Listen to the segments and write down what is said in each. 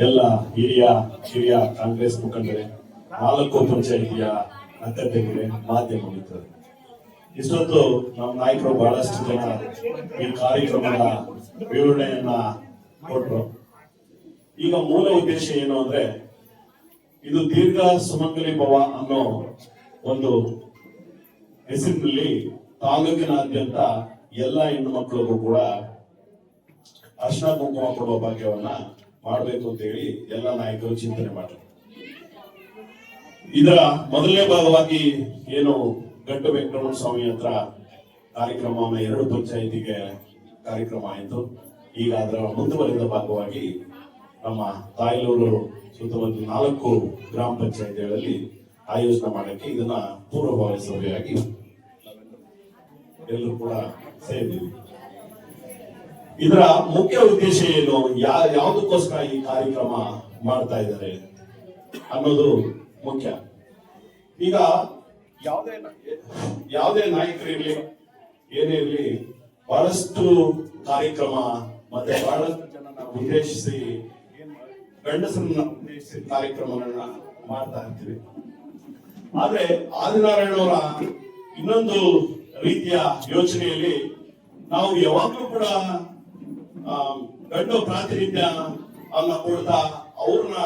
ಎಲ್ಲ ಹಿರಿಯ ಹಿರಿಯ ಕಾಂಗ್ರೆಸ್ ಮುಖಂಡರೇ, ನಾಲ್ಕು ಪಂಚಾಯಿತಿಯ ಅಧ್ಯಕ್ಷರೇ ಮಾಧ್ಯಮ ಮಿತ್ರರೇ ಇಷ್ಟೊತ್ತು ನಮ್ಮ ನಾಯಕರು ಬಹಳಷ್ಟು ಜನ ಈ ಕಾರ್ಯಕ್ರಮದ ವಿವರಣೆಯನ್ನ ಕೊಟ್ಟರು ಈಗ ಮೂಲ ಉದ್ದೇಶ ಏನು ಅಂದ್ರೆ ಇದು ದೀರ್ಘ ಸುಮಂಗಲಿ ಭವ ಅನ್ನೋ ಒಂದು ಹೆಸರಿನಲ್ಲಿ ತಾಲೂಕಿನಾದ್ಯಂತ ಎಲ್ಲ ಹೆಣ್ಣು ಮಕ್ಕಳಿಗೂ ಕೂಡ ಅರ್ಶನ ಕುಂಕುಮ ಕೊಡುವ ಭಾಗ್ಯವನ್ನ ಮಾಡಬೇಕು ಅಂತ ಹೇಳಿ ಎಲ್ಲ ನಾಯಕರು ಚಿಂತನೆ ಮಾಡಿದ್ರು ಇದರ ಮೊದಲನೇ ಭಾಗವಾಗಿ ಏನು ಗಂಟು ವೆಂಕಟರಮಣ ಸ್ವಾಮಿ ಹತ್ರ ಕಾರ್ಯಕ್ರಮವನ್ನ ಎರಡು ಪಂಚಾಯಿತಿಗೆ ಕಾರ್ಯಕ್ರಮ ಆಯಿತು. ಈಗ ಅದರ ಮುಂದುವರೆದ ಭಾಗವಾಗಿ ನಮ್ಮ ತಾಯಲೂರು ಸುತ್ತಮುತ್ತ ನಾಲ್ಕು ಗ್ರಾಮ ಪಂಚಾಯಿತಿಗಳಲ್ಲಿ ಆಯೋಜನೆ ಮಾಡಕ್ಕೆ ಇದನ್ನ ಪೂರ್ವಭಾವಿ ಸಭೆಯಾಗಿ ಎಲ್ಲರೂ ಕೂಡ ಸೇರಿದ್ದೀವಿ. ಇದರ ಮುಖ್ಯ ಉದ್ದೇಶ ಏನು? ಯಾ ಯಾವುದಕ್ಕೋಸ್ಕರ ಈ ಕಾರ್ಯಕ್ರಮ ಮಾಡ್ತಾ ಇದ್ದಾರೆ ಅನ್ನೋದು ಮುಖ್ಯ. ಈಗ ಯಾವುದೇ ಯಾವುದೇ ನಾಯಕರಿರ್ಲಿ ಏನೇ ಇರಲಿ, ಬಹಳಷ್ಟು ಕಾರ್ಯಕ್ರಮ ಮತ್ತೆ ಬಹಳಷ್ಟು ಜನನ ಉದ್ದೇಶಿಸಿ ಉದ್ದೇಶಿಸಿ ಕಾರ್ಯಕ್ರಮಗಳನ್ನ ಮಾಡ್ತಾ ಇರ್ತೀವಿ. ಆದ್ರೆ ಆದಿನಾರಾಯಣವರ ಇನ್ನೊಂದು ರೀತಿಯ ಯೋಚನೆಯಲ್ಲಿ ನಾವು ಯಾವಾಗ್ಲೂ ಕೂಡ ಗಂಡು ಪ್ರಾತಿನಿಧ್ಯ ಅನ್ನ ಕೊಡ್ತಾ ಅವ್ರನ್ನ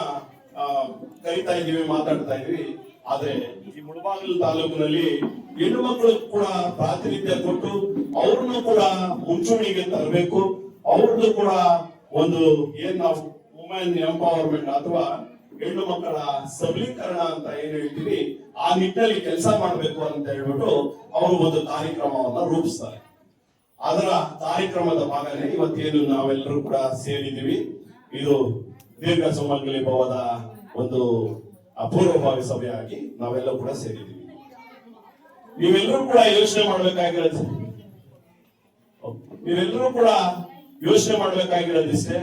ಕರಿತಾ ಇದೀವಿ ಮಾತಾಡ್ತಾ ಇದೀವಿ ಆದ್ರೆ ಈ ಮುಳಬಾಗಿಲು ತಾಲೂಕಿನಲ್ಲಿ ಹೆಣ್ಣು ಮಕ್ಕಳು ಕೂಡ ಪ್ರಾತಿನಿಧ್ಯ ಕೊಟ್ಟು ಅವ್ರನ್ನು ಕೂಡ ಮುಂಚೂಣಿಗೆ ತರಬೇಕು. ಅವ್ರದ್ದು ಕೂಡ ಒಂದು ಏನ್ ನಾವು ವುಮೆನ್ ಎಂಪವರ್ಮೆಂಟ್ ಅಥವಾ ಹೆಣ್ಣು ಮಕ್ಕಳ ಸಬಲೀಕರಣ ಅಂತ ಏನ್ ಹೇಳ್ತೀವಿ, ಆ ನಿಟ್ಟಿನಲ್ಲಿ ಕೆಲಸ ಮಾಡಬೇಕು ಅಂತ ಹೇಳ್ಬಿಟ್ಟು ಅವರು ಒಂದು ಕಾರ್ಯಕ್ರಮವನ್ನ ರೂಪಿಸ್ತಾರೆ. ಅದರ ಕಾರ್ಯಕ್ರಮದ ಭಾಗನೇ ಇವತ್ತೇನು ನಾವೆಲ್ಲರೂ ಕೂಡ ಸೇರಿದ್ದೀವಿ. ಇದು ದೀರ್ಘ ಸುಮಂಗಲಿ ಭವದ ಒಂದು ಅಪೂರ್ವಭಾವಿ ಸಭೆಯಾಗಿ ನಾವೆಲ್ಲರೂ ಕೂಡ ಸೇರಿದ್ದೀವಿ. ನೀವೆಲ್ಲರೂ ಕೂಡ ಯೋಚನೆ ಮಾಡ್ಬೇಕಾಗಿರೋದು. ನೀವೆಲ್ಲರೂ ಕೂಡ ಯೋಚನೆ ಮಾಡ್ಬೇಕಾಗಿರೋದಿಷ್ಟೇ.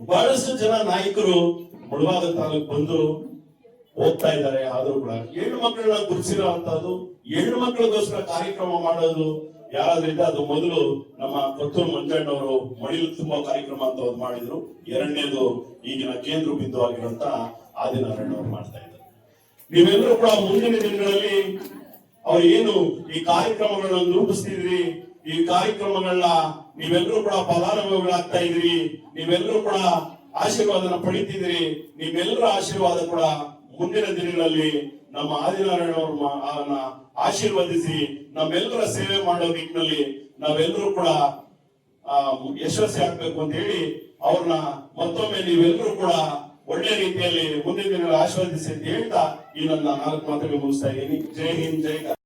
ಬಹಳಷ್ಟು ಜನ ನಾಯಕರು ಮುಳಬಾಗ ತಾಲೂಕು ಬಂದು ಹೋಗ್ತಾ ಇದ್ದಾರೆ, ಆದ್ರೂ ಕೂಡ ಹೆಣ್ಣು ಮಕ್ಕಳನ್ನ ಗುರುತಿಸಿರುವಂತದ್ದು ಹೆಣ್ಣು ಮಕ್ಕಳಿಗೋಸ್ಕರ ಕಾರ್ಯಕ್ರಮ ಮಾಡೋದು ಯಾರಾದ್ರಿಂದ ಅದು ಮೊದಲು ನಮ್ಮ ಕೊತ್ತೂರು ಮಂಜಣ್ಣವರು ಮಡಿಲು ತುಂಬಾ ಕಾರ್ಯಕ್ರಮ ಅಂತ ಅವ್ರು ಮಾಡಿದ್ರು. ಎರಡನೇದು ಈಗಿನ ಕೇಂದ್ರ ಬಿಂದು ಆಗಿರುವಂತ ಆದಿನಾರಾಯಣ ಅವರು ಮಾಡ್ತಾ ಇದ್ದಾರೆ. ನೀವೆಲ್ಲರೂ ಕೂಡ ಮುಂದಿನ ದಿನಗಳಲ್ಲಿ ಅವ್ರು ಏನು ಈ ಕಾರ್ಯಕ್ರಮಗಳನ್ನ ರೂಪಿಸ್ತಿದ್ರಿ ಈ ಕಾರ್ಯಕ್ರಮಗಳನ್ನ ನೀವೆಲ್ಲರೂ ಕೂಡ ಫಲಾನುಭವಿಗಳಾಗ್ತಾ ಇದ್ರಿ ನೀವೆಲ್ಲರೂ ಕೂಡ ಆಶೀರ್ವಾದನ ಪಡಿತಿದ್ರಿ ನಿಮ್ಮೆಲ್ಲರ ಆಶೀರ್ವಾದ ಕೂಡ ಮುಂದಿನ ದಿನಗಳಲ್ಲಿ ನಮ್ಮ ಆದಿನಾರಾಯಣ ಆಶೀರ್ವದಿಸಿ ನಮ್ಮೆಲ್ಲರ ಸೇವೆ ಮಾಡೋ ನಿಟ್ಟಿನಲ್ಲಿ ನಾವೆಲ್ಲರೂ ಕೂಡ ಯಶಸ್ವಿ ಆಗ್ಬೇಕು ಅಂತ ಹೇಳಿ ಅವ್ರನ್ನ ಮತ್ತೊಮ್ಮೆ ನೀವೆಲ್ಲರೂ ಕೂಡ ಒಳ್ಳೆ ರೀತಿಯಲ್ಲಿ ಮುಂದಿನ ದಿನಗಳಲ್ಲಿ ಆಶೀರ್ವದಿಸಿ ಅಂತ ಹೇಳ್ತಾ ಈ ನನ್ನ ನಾಲ್ಕು ಮಾತುಗಳು ಮುಗಿಸ್ತಾ ಇದ್ದೀನಿ ಜೈ ಹಿಂದ್, ಜೈ.